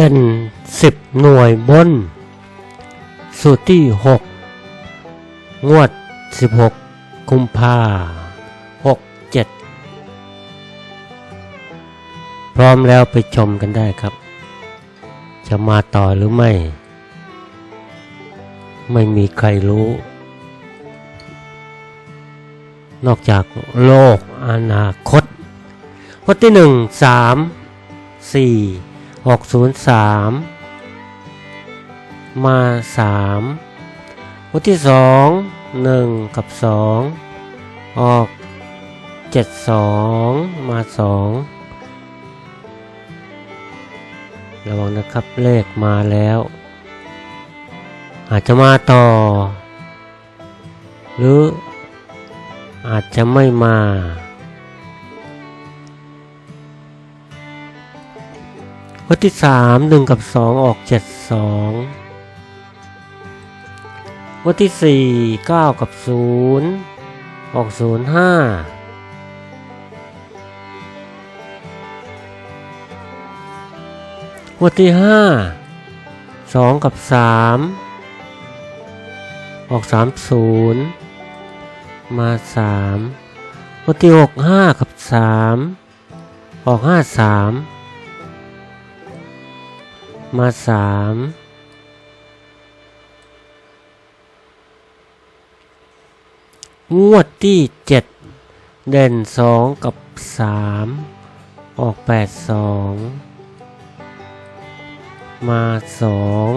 เด่นสิบหน่วยบน สูตรที่หกงวดสิบหกกุมภาหกเจ็ดพร้อมแล้วไปชมกันได้ครับ จะมาต่อหรือไม่ ไม่มีใครรู้ นอกจากโลกอนาคตวันที่หนึ่งสามสี่ หกศูนย์สามมาสามวันที่สองหนึ่งกับสองออกเจ็ดสองมาสองระวังนะครับเลขมาแล้ว อาจจะมาต่อ หรืออาจจะไม่มา วันที่สามหนึ่งกับสองออกเจ็ดสองวันที่สี่เก้ากับศูนย์ออกศูนย์ห้าวันที่ห้าสองกับสามออกสามศูนย์มาสามวันที่หกห้ากับสามออกห้าสาม มาสามงวดที่เจ็ดเด่นสองกับสามออกแปดสองมาสอง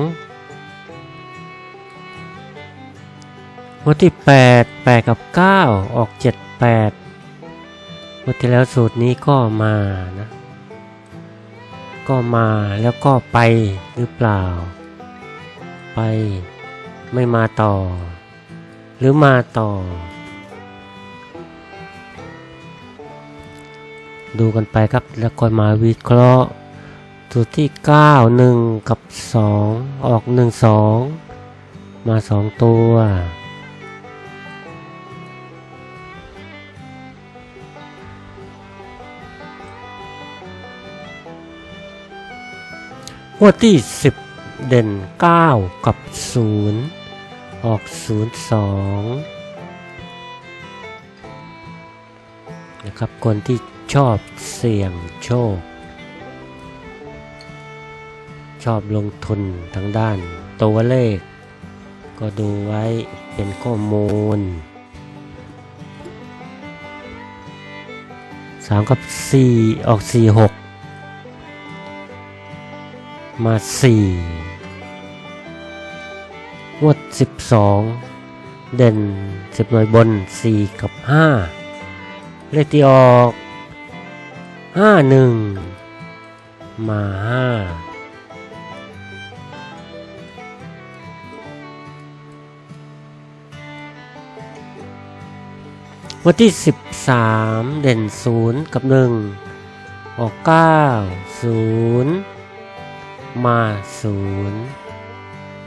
งวดที่แปดแปดกับเก้าออกเจ็ดแปดงวดที่แล้วสูตรนี้ก็มานะ ก็มาแล้วก็ไปหรือเปล่า ไป ไม่มาต่อ หรือมาต่อ ดูกันไปครับแล้วค่อยมาวิเคราะห์สูตรที่ 9 1 กับ 2 ออก 1 2 มา 2 ตัว วดที่ 10 เด่น 9 กับ 0 ออก 0 2 นะครับ คนที่ชอบเสี่ยงโชค ชอบลงทุนทางด้านตัวเลข ก็ดูไว้เป็นข้อมูล 3 กับ 4 ออก 4 6 มาสี่งวดสิบสองเด่นสิบหน่วยบนสี่กับห้าเลขที่ออกห้าหนึ่งมาห้าวันที่สิบสามเด่นศูนย์กับหนึ่งออกเก้าศูนย์ มาศูนย์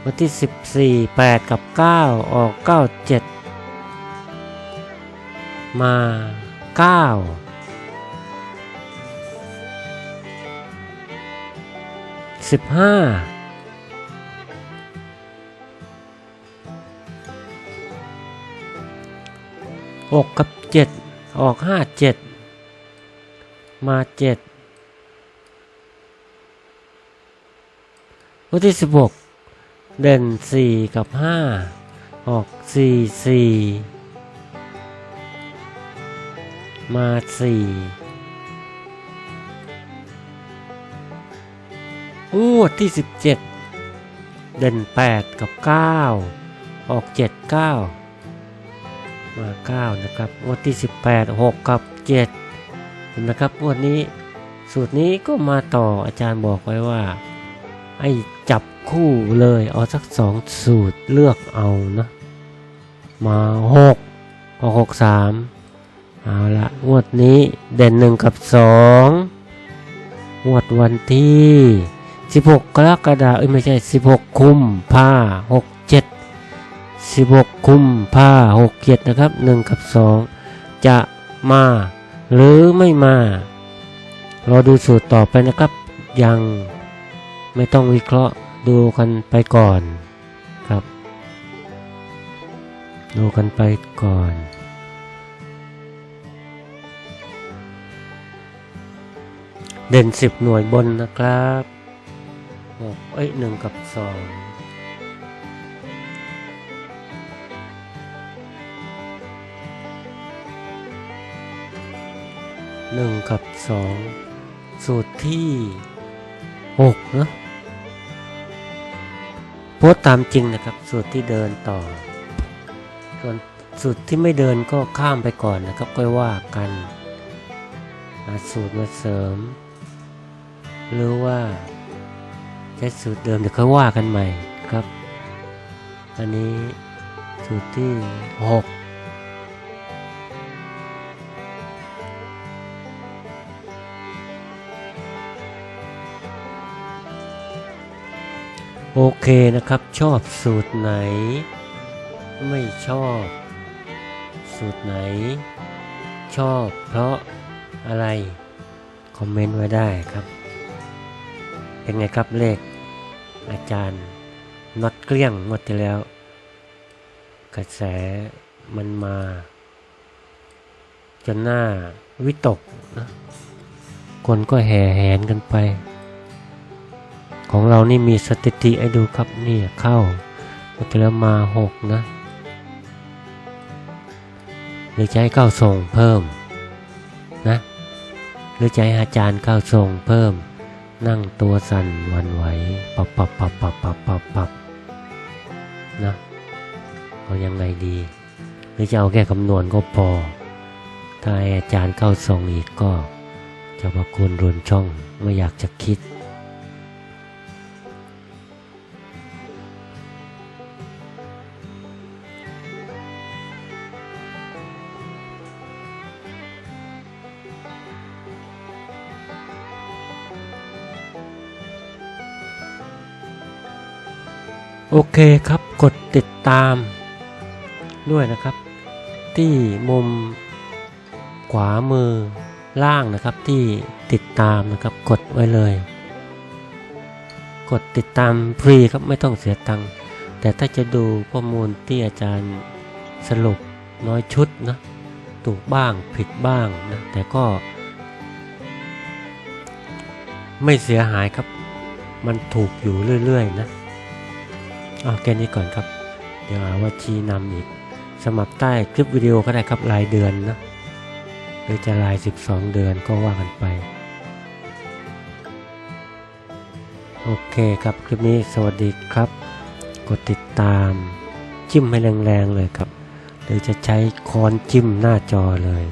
วันที่สิบสี่แปดกับเก้าออกเก้าเจ็ดมาเก้าสิบห้าออกกับเจ็ดออกห้าเจ็ดมาเจ็ด วันที่สิบหกเด่นสี่กับห้าออกสี่สี่มาสี่งวดที่สิบเจ็ดเด่นแปดกับเก้าออกเจ็ดเก้ามาเก้านะครับงวดที่สิบแปดหกกับเจ็ดนไหมครับงวดนี้สูตรนี้ก็มาต่ออาจารย์บอกไว้ว่า ไอ้จับคู่เลยเอาสักสองสูตรเลือกเอานะมาหกออกหกสามเอาละงวดนี้เด่นหนึ่งกับสองงวดวันที่16กกรกฎาคมเอ้ไม่ใช่16คุมผ้า67 16คุมผ้า67นะครับ1กับ2จะมาหรือไม่มา รอดูสูตรต่อไปนะครับยัง ไม่ต้องวิเคราะห์ดูกันไปก่อนครับ ดูกันไปก่อนเด่น10หน่วยบนนะครับหกเอ้ยหนึ่งกับสองหนึ่งกับสองสูตรที่หกนะ โพสตามจริงนะครับ สูตรที่เดินต่อ ส่วนสูตรที่ไม่เดินก็ข้ามไปก่อนนะครับก็ว่ากันหาสูตรมาเสริม หรือว่าใช้สูตรเดิมเดี๋ยวค่อยว่ากันใหม่ครับ อันนี้สูตรที่ 6 โอเคนะครับ ชอบสูตรไหน ไม่ชอบ สูตรไหน ชอบเพราะอะไร คอมเมนต์ไว้ได้ครับ เป็นไงครับเลข อาจารย์น็อตเกลี้ยงหมดที่แล้ว กระแสมันมา จนหน้าวิตกนะคนก็แห่แหนกันไป ของเรานี่มีสถิติให้ดูครับนี่เข้าหมดที่แล้วมาหกนะหรือจะให้เข้าส่งเพิ่มนะหรือจะให้อาจารย์เข้าส่งเพิ่ม นั่งตัวสั่นวันไหวปับปับปับปับปับปับปับนะเอายังไงดี หรือจะเอาแค่คำนวณก็พอ ถ้าอาจารย์เข้าทรงอีกก็จะมาควรรุนช่องไม่อยากจะคิด โอเคครับกดติดตามด้วยนะครับ ที่มุมขวามือล่างนะครับที่ติดตามนะครับกดไว้เลย กดติดตามฟรีครับไม่ต้องเสียตังค์แต่ถ้าจะดูข้อมูลที่อาจารย์สรุปน้อยชุดนะถูกบ้างผิดบ้างนะแต่ก็ ไม่เสียหายครับ มันถูกอยู่เรื่อย ๆ นะ เอาแค่นี้ก่อนครับ เดี๋ยวหาว่าชี้นำอีก สมัครใต้คลิปวิดีโอก็ได้ครับรายเดือนนะหรือจะราย 12 เดือนก็ว่ากันไป โอเคครับคลิปนี้สวัสดีครับ กดติดตาม จิ้มให้แรงๆเลยครับ หรือจะใช้ค้อนจิ้มหน้าจอเลย